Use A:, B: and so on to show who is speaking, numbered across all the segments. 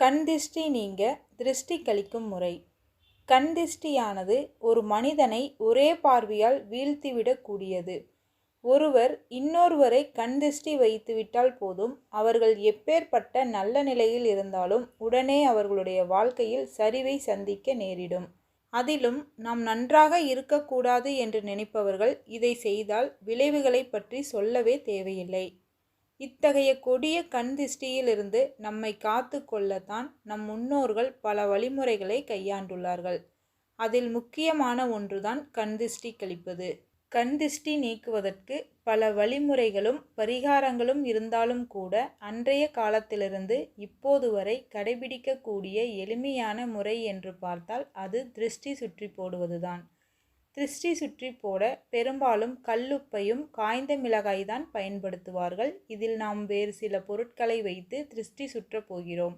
A: கண் திஷ்டி நீங்க திருஷ்டி கழிக்கும் முறை. கண் திஷ்டியானது ஒரு மனிதனை ஒரே பார்வையால் வீழ்த்திவிடக்கூடியது ஒருவர் இன்னொருவரை கண் திஷ்டி வைத்துவிட்டால் போதும் அவர்கள் எப்பேற்பட்ட நல்ல நிலையில் இருந்தாலும் உடனே அவர்களுடைய வாழ்க்கையில் சரிவை சந்திக்க நேரிடும். அதிலும் நாம் நன்றாக இருக்கக்கூடாது என்று நினைப்பவர்கள் இதை செய்தால் விளைவுகளை பற்றி சொல்லவே தேவையில்லை. இத்தகைய கொடிய கண் திஷ்டியிலிருந்து நம்மை காத்து கொள்ளத்தான் நம் முன்னோர்கள் பல வழிமுறைகளை கையாண்டுள்ளார்கள். அதில் முக்கியமான ஒன்றுதான் கண் திஷ்டி கழிப்பது. கண் திஷ்டி நீக்குவதற்கு பல வழிமுறைகளும் பரிகாரங்களும் இருந்தாலும் கூட அன்றைய காலத்திலிருந்து இப்போது வரை கடைபிடிக்கக்கூடிய எளிமையான முறை என்று பார்த்தால் அது திருஷ்டி சுற்றி போடுவதுதான். திருஷ்டி சுற்றி போட பெரும்பாலும் கல்லுப்பையும் காய்ந்த மிளகாய் தான் பயன்படுத்துவார்கள். இதில் நாம் வேறு சில பொருட்களை வைத்து திருஷ்டி சுற்றப் போகிறோம்.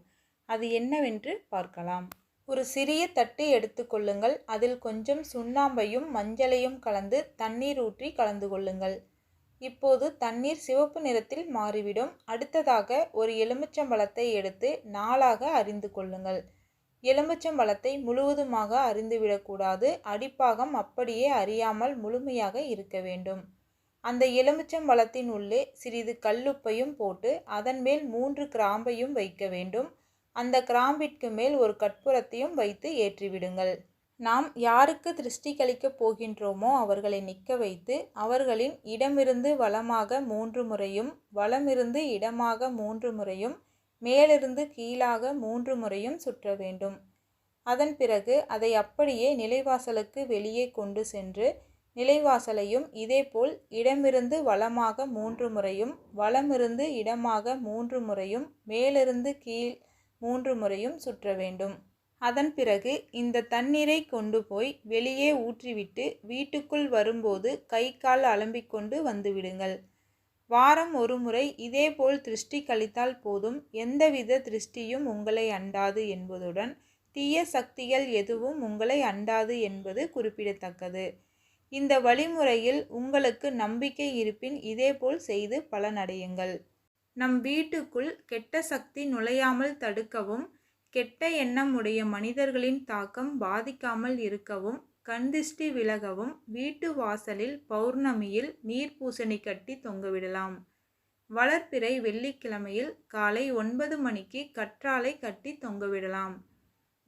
A: அது என்னவென்று பார்க்கலாம். ஒரு சிறிய தட்டு எடுத்துக்கொள்ளுங்கள் அதில் கொஞ்சம் சுண்ணாம்பையும் மஞ்சளையும் கலந்து தண்ணீர் ஊற்றி கலந்து கொள்ளுங்கள். இப்போது தண்ணீர் சிவப்பு நிறத்தில் மாறிவிடும். அடுத்ததாக ஒரு எலுமிச்சம்பழத்தை எடுத்து நாளாக அறிந்து கொள்ளுங்கள். எலுமிச்சம்பழத்தை முழுவதுமாக அறிந்துவிடக்கூடாது. அடிப்பாகம் அப்படியே அறியாமல் முழுமையாக இருக்க வேண்டும். அந்த எலுமிச்சம்பழத்தின் உள்ளே சிறிது கல்லுப்பையும் போட்டு அதன் மேல் மூன்று கிராம்பையும் வைக்க வேண்டும். அந்த கிராம்பிற்கு மேல் ஒரு கற்பூரத்தையும் வைத்து ஏற்றிவிடுங்கள். நாம் யாருக்கு திருஷ்டி கழிக்கப் போகின்றோமோ அவர்களை நிற்க வைத்து அவர்களின் இடமிருந்து வளமாக மூன்று முறையும் வளமிருந்து இடமாக மூன்று முறையும் மேலிருந்து கீழாக மூன்று முறையும் சுற்ற வேண்டும். அதன் பிறகு அதை அப்படியே நிலைவாசலுக்கு வெளியே கொண்டு சென்று நிலைவாசலையும் இதேபோல் இடமிருந்து வலமாக மூன்று முறையும் வலமிருந்து இடமாக மூன்று முறையும் மேலிருந்து கீழ் மூன்று முறையும் சுற்ற வேண்டும். அதன் பிறகு இந்த தண்ணீரை கொண்டு போய் வெளியே ஊற்றிவிட்டு வீட்டுக்குள் வரும்போது கை கால் அலம்பிக்கொண்டு வந்துவிடுங்கள் வாரம் ஒரு முறை இதேபோல் திருஷ்டி கழித்தால் போதும். எந்தவித திருஷ்டியும் உங்களை அண்டாது என்பதுடன் தீய சக்திகள் எதுவும் உங்களை அண்டாது என்பது குறிப்பிடத்தக்கது. இந்த வழிமுறையில் உங்களுக்கு நம்பிக்கை இருப்பின் இதேபோல் செய்து பலனடையுங்கள். நம் வீட்டுக்குள் கெட்ட சக்தி நுழையாமல் தடுக்கவும் கெட்ட எண்ணம் உடைய மனிதர்களின் தாக்கம் பாதிக்காமல் இருக்கவும் கண்திஷ்டி விலகவும் வீட்டு வாசலில் பௌர்ணமியில் நீர் பூசணி கட்டி தொங்கவிடலாம். வளர்ப்பிறை வெள்ளிக்கிழமையில் காலை ஒன்பது மணிக்கு கற்றாழை கட்டி தொங்கவிடலாம்.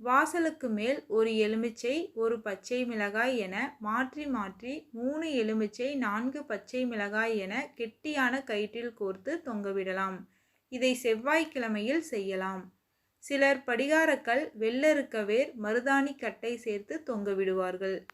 A: வாசலுக்கு மேல் ஒரு எலுமிச்சை ஒரு பச்சை மிளகாய் என மாற்றி மாற்றி மூணு எலுமிச்சை நான்கு பச்சை மிளகாய் என கெட்டியான கயிற்றில் கோர்த்து தொங்கவிடலாம். இதை செவ்வாய்க்கிழமையில் செய்யலாம். சிலர் படிகாரக்கல் வெள்ளருக்கவேர் மருதாணி கட்டை சேர்த்து தொங்க விடுவார்கள்.